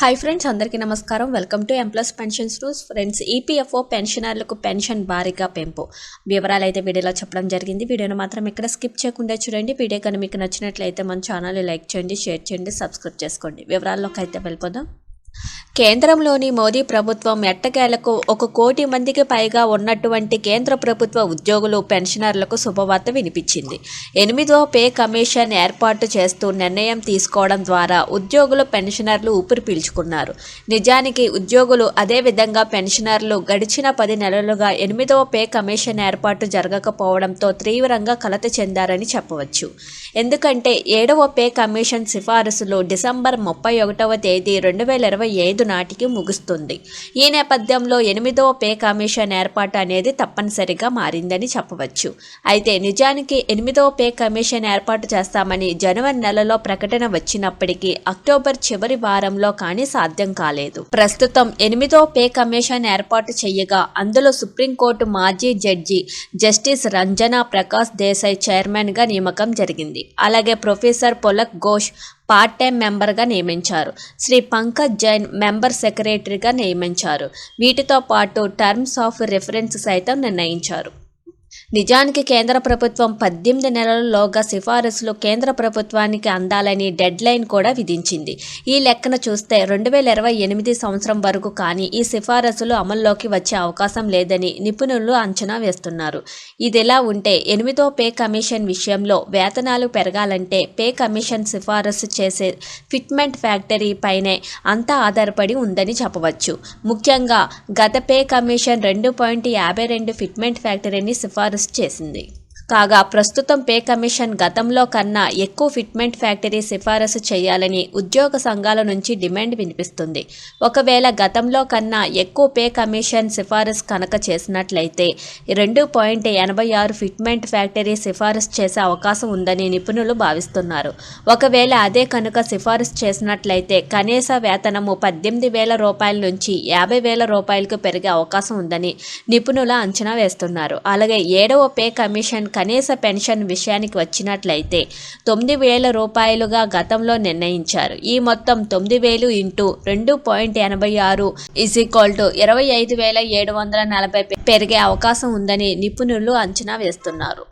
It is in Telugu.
హాయ్ ఫ్రెండ్స్ అందరికీ నమస్కారం. Welcome to employees pensions news friends EPFO పెన్షనర్లకు పెన్షన్ భారీగా పెంపు. వివరాలు అయితే వీడియోలో చెప్పడం జరిగింది. వీడియోను మాత్రం ఇక్కడ స్కిప్ చేయకుండా చూడండి. వీడియో కనుక మీకు నచ్చినట్లయితే మన ఛానల్ లైక్ చేయండి షేర్ చేయండి సబ్స్క్రైబ్ చేసుకోండి. వివరాల్లోకి అయితే వెళ్ళిపోదాం. కేంద్రంలోని మోదీ ప్రభుత్వం ఎట్టకేలకు ఒక కోటి మందికి పైగా ఉన్నటువంటి కేంద్ర ప్రభుత్వ ఉద్యోగులు పెన్షనర్లకు శుభవార్త వినిపించింది. ఎనిమిదో పే కమిషన్ ఏర్పాటు చేస్తూ నిర్ణయం తీసుకోవడం ద్వారా ఉద్యోగులు పెన్షనర్లు ఊపిరి పీల్చుకున్నారు. నిజానికి ఉద్యోగులు అదేవిధంగా పెన్షనర్లు గడిచిన పది నెలలుగా ఎనిమిదవ పే కమిషన్ ఏర్పాటు జరగకపోవడంతో తీవ్రంగా కలత చెందారని చెప్పవచ్చు. ఎందుకంటే ఏడవ పే కమిషన్ సిఫారసులు డిసెంబర్ ముప్పై ఒకటవ తేదీ రెండు వేల ఇరవై ఐదు నాటికి ముగుస్తుంది. ఈ నేపథ్యంలో ఎనిమిదవ పే కమిషన్ ఏర్పాటు అనేది తప్పనిసరిగా మారిందని చెప్పవచ్చు. అయితే నిజానికి ఎనిమిదవ పే కమిషన్ ఏర్పాటు చేస్తామని జనవరి నెలలో ప్రకటన వచ్చినప్పటికీ అక్టోబర్ చివరి వారంలో కానీ సాధ్యం కాలేదు. ప్రస్తుతం ఎనిమిదవ పే కమిషన్ ఏర్పాటు చేయగా అందులో సుప్రీంకోర్టు మాజీ జడ్జి జస్టిస్ రంజనా ప్రకాష్ దేశాయ్ చైర్మన్గా నియమకం జరిగింది. అలాగే professor Pulak Ghosh part time మెంబర్గా నియమించారు. శ్రీ పంకజ్ జైన్ మెంబర్ సెక్రటరీగా నియమించారు. వీటితో పాటు టర్మ్స్ ఆఫ్ రిఫరెన్స్ సైతం నిర్ణయించారు. నిజానికి కేంద్ర ప్రభుత్వం పద్దెనిమిది నెలలలోగా సిఫారసులు కేంద్ర ప్రభుత్వానికి అందాలని డెడ్ లైన్ కూడా విధించింది. ఈ లెక్కన చూస్తే రెండు వేల ఇరవై ఎనిమిది సంవత్సరం వరకు కానీ ఈ సిఫారసులు అమల్లోకి వచ్చే అవకాశం లేదని నిపుణులు అంచనా వేస్తున్నారు. ఇదిలా ఉంటే ఎనిమిదో పే కమిషన్ విషయంలో వేతనాలు పెరగాలంటే పే కమిషన్ సిఫారసు చేసే ఫిట్మెంట్ ఫ్యాక్టరీ పైనే అంతా ఆధారపడి ఉందని చెప్పవచ్చు. ముఖ్యంగా గత పే కమిషన్ రెండు పాయింట్ యాభై రెండు ఫిట్మెంట్ ఫ్యాక్టరీని సిఫారసు చేసింది. కాగా ప్రస్తుతం పే కమిషన్ గతంలో కన్నా ఎక్కువ ఫిట్మెంట్ ఫ్యాక్టరీ సిఫారసు చేయాలని ఉద్యోగ సంఘాల నుంచి డిమాండ్ వినిపిస్తుంది. ఒకవేళ గతంలో కన్నా ఎక్కువ పే కమిషన్ సిఫారసు కనుక చేసినట్లయితే రెండు పాయింట్ ఎనభై ఆరు ఫిట్మెంట్ ఫ్యాక్టరీ సిఫారసు చేసే అవకాశం ఉందని నిపుణులు భావిస్తున్నారు. ఒకవేళ అదే కనుక సిఫారసు చేసినట్లయితే కనీస వేతనము పద్దెనిమిది వేల రూపాయల నుంచి యాభై వేల రూపాయలకు పెరిగే అవకాశం ఉందని నిపుణులు అంచనా వేస్తున్నారు. అలాగే ఏడవ పే కమిషన్ కనీస పెన్షన్ విషయానికి వచ్చినట్లయితే తొమ్మిది వేల రూపాయలుగా గతంలో నిర్ణయించారు. ఈ మొత్తం తొమ్మిది వేలు ఇంటూ రెండు పాయింట్ ఎనభై ఆరు ఇజ్ ఈక్వల్ టు ఇరవై ఐదు వేల ఏడు వందల నలభై పెరిగే అవకాశం ఉందని నిపుణులు అంచనా వేస్తున్నారు.